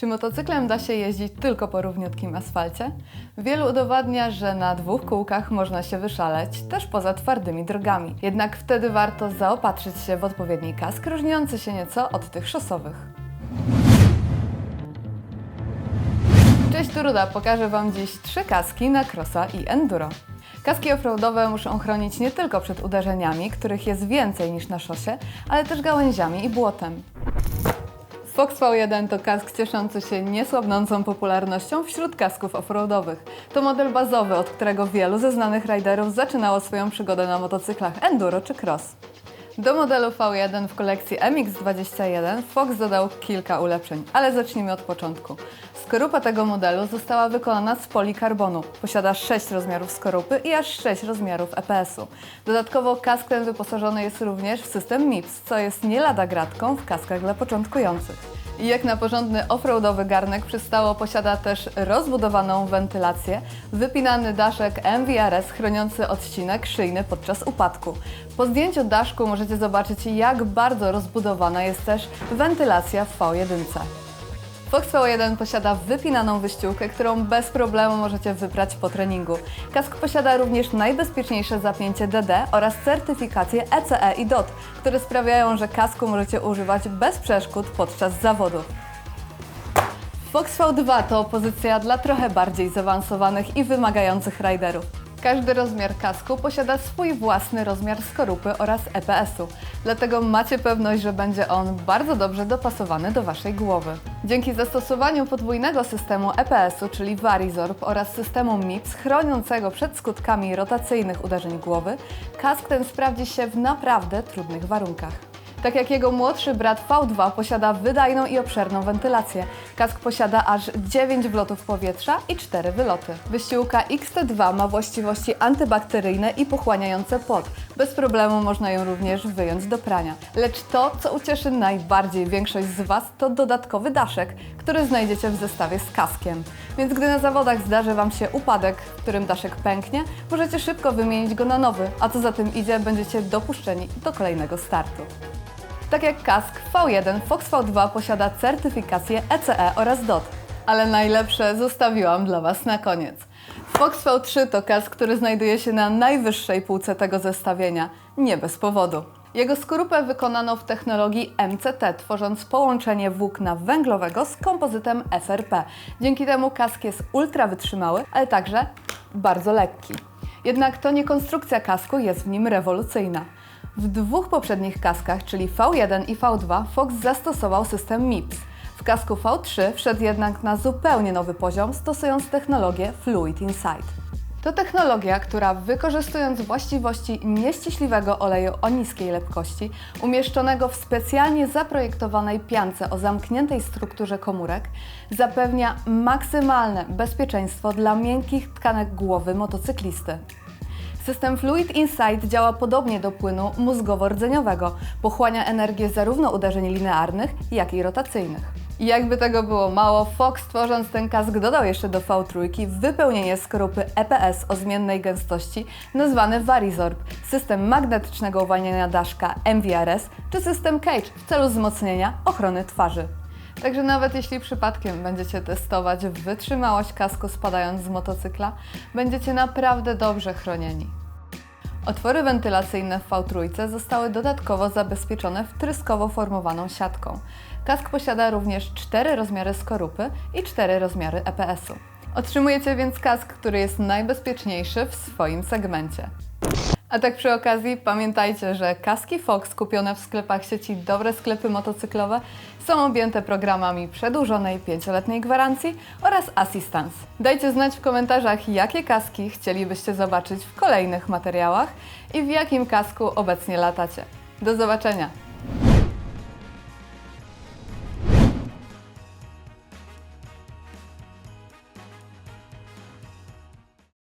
Czy motocyklem da się jeździć tylko po równiutkim asfalcie? Wielu udowadnia, że na dwóch kółkach można się wyszaleć, też poza twardymi drogami. Jednak wtedy warto zaopatrzyć się w odpowiedni kask, różniący się nieco od tych szosowych. Cześć, tu Ruda. Pokażę Wam dziś trzy kaski na crossa i enduro. Kaski offroadowe muszą chronić nie tylko przed uderzeniami, których jest więcej niż na szosie, ale też gałęziami i błotem. Fox V1 to kask cieszący się niesłabnącą popularnością wśród kasków offroadowych. To model bazowy, od którego wielu ze znanych riderów zaczynało swoją przygodę na motocyklach enduro czy cross. Do modelu V1 w kolekcji MX-21 Fox dodał kilka ulepszeń, ale zacznijmy od początku. Skorupa tego modelu została wykonana z polikarbonu. Posiada 6 rozmiarów skorupy i aż 6 rozmiarów EPS-u. Dodatkowo kask ten wyposażony jest również w system MIPS, co jest nie lada gratką w kaskach dla początkujących. I jak na porządny offroadowy garnek przystało, posiada też rozbudowaną wentylację, wypinany daszek MVRS chroniący odcinek szyjny podczas upadku. Po zdjęciu daszku możecie zobaczyć, jak bardzo rozbudowana jest też wentylacja w V1. Fox V1 posiada wypinaną wyściółkę, którą bez problemu możecie wyprać po treningu. Kask posiada również najbezpieczniejsze zapięcie DD oraz certyfikacje ECE i DOT, które sprawiają, że kasku możecie używać bez przeszkód podczas zawodów. Fox V2 to pozycja dla trochę bardziej zaawansowanych i wymagających riderów. Każdy rozmiar kasku posiada swój własny rozmiar skorupy oraz EPS-u, dlatego macie pewność, że będzie on bardzo dobrze dopasowany do Waszej głowy. Dzięki zastosowaniu podwójnego systemu EPS-u, czyli Varizorb oraz systemu MIPS chroniącego przed skutkami rotacyjnych uderzeń głowy, kask ten sprawdzi się w naprawdę trudnych warunkach. Tak jak jego młodszy brat V2 posiada wydajną i obszerną wentylację. Kask posiada aż 9 wlotów powietrza i 4 wyloty. Wyściółka XT2 ma właściwości antybakteryjne i pochłaniające pot. Bez problemu można ją również wyjąć do prania. Lecz to, co ucieszy najbardziej większość z Was, to dodatkowy daszek, który znajdziecie w zestawie z kaskiem. Więc gdy na zawodach zdarzy Wam się upadek, w którym daszek pęknie, możecie szybko wymienić go na nowy, a co za tym idzie, będziecie dopuszczeni do kolejnego startu. Tak jak kask V1, Fox V2 posiada certyfikację ECE oraz DOT, ale najlepsze zostawiłam dla Was na koniec. Fox V3 to kask, który znajduje się na najwyższej półce tego zestawienia, nie bez powodu. Jego skorupę wykonano w technologii MCT, tworząc połączenie włókna węglowego z kompozytem FRP. Dzięki temu kask jest ultra wytrzymały, ale także bardzo lekki. Jednak to nie konstrukcja kasku jest w nim rewolucyjna. W dwóch poprzednich kaskach, czyli V1 i V2, Fox zastosował system MIPS. W kasku V3 wszedł jednak na zupełnie nowy poziom, stosując technologię Fluid Inside. To technologia, która wykorzystując właściwości nieściśliwego oleju o niskiej lepkości, umieszczonego w specjalnie zaprojektowanej piance o zamkniętej strukturze komórek, zapewnia maksymalne bezpieczeństwo dla miękkich tkanek głowy motocyklisty. System Fluid Insight działa podobnie do płynu mózgowo-rdzeniowego. Pochłania energię zarówno uderzeń linearnych, jak i rotacyjnych. I jakby tego było mało, Fox tworząc ten kask dodał jeszcze do V3 wypełnienie skorupy EPS o zmiennej gęstości nazwany Varizorb, system magnetycznego uwalniania daszka MVRS czy system Cage w celu wzmocnienia ochrony twarzy. Także nawet jeśli przypadkiem będziecie testować wytrzymałość kasku spadając z motocykla, będziecie naprawdę dobrze chronieni. Otwory wentylacyjne w V3 zostały dodatkowo zabezpieczone wtryskowo formowaną siatką. Kask posiada również cztery rozmiary skorupy i cztery rozmiary EPS-u. Otrzymujecie więc kask, który jest najbezpieczniejszy w swoim segmencie. A tak przy okazji pamiętajcie, że kaski Fox kupione w sklepach sieci Dobre Sklepy Motocyklowe są objęte programami przedłużonej 5-letniej gwarancji oraz Assistance. Dajcie znać w komentarzach, jakie kaski chcielibyście zobaczyć w kolejnych materiałach i w jakim kasku obecnie latacie. Do zobaczenia!